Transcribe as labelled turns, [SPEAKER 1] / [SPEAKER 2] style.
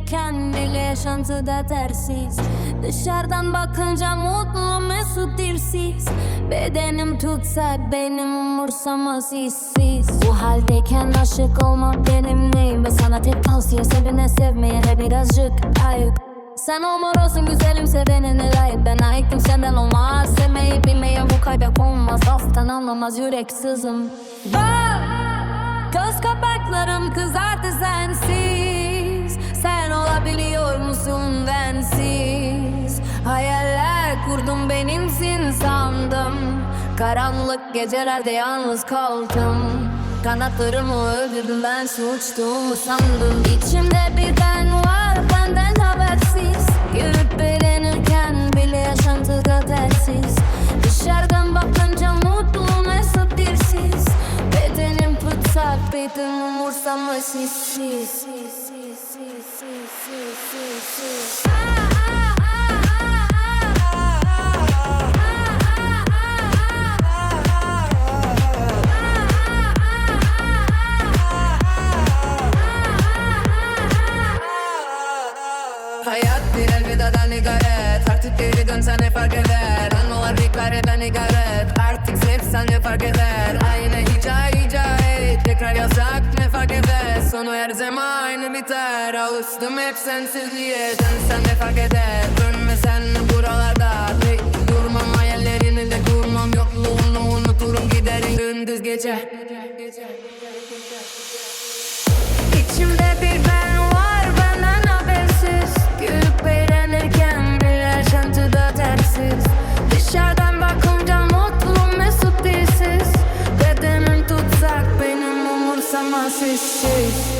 [SPEAKER 1] eğlenirken bile yaşantıda tersiz. Dışarıdan bakınca mutlu mesut dirsiz Bedenim tutsak benim umursamaz hissiz. Bu haldeyken aşık olmak benim neyim? Ve sana tek tavsiye sevine sevmeye birazcık ayık. Sen olmur olsun güzelim sevenine layık. Ben ait senden olmaz Sevmeyi bilmeyen bu kaybek olmaz Alttan anlamaz yürek sızım Bak Göz kapaklarım kızartı sensiz Karanlık gecelerde yalnız kaldım. Kanatlarımı öldürdüm ben suçtuğumu sandım İçimde bir ben var benden habersiz. Yürüp eğlenirken bile yaşantıda dersiz Dışarıdan bakınca mutlu mesut dirsiz Bedenim tutsak bedim umursamaz hissiz
[SPEAKER 2] Hayat bir elvedadan ibaret Artık geri dönsen ne fark eder? Anılar bir kare ben ibaret Artık sevsen ne fark eder? Aynı hikaye hikaye. Tekrar yasak ne fark eder? Sonu her zaman aynı biter. Alıştım hep sensizliğe. Dönsen ne fark eder? Dönmesen buralarda? Pek durmam hayallerini de kurmam. Yokluğunu unuturum giderim. Gündüz gece.
[SPEAKER 1] İçimde mesut değilsiz Bedenim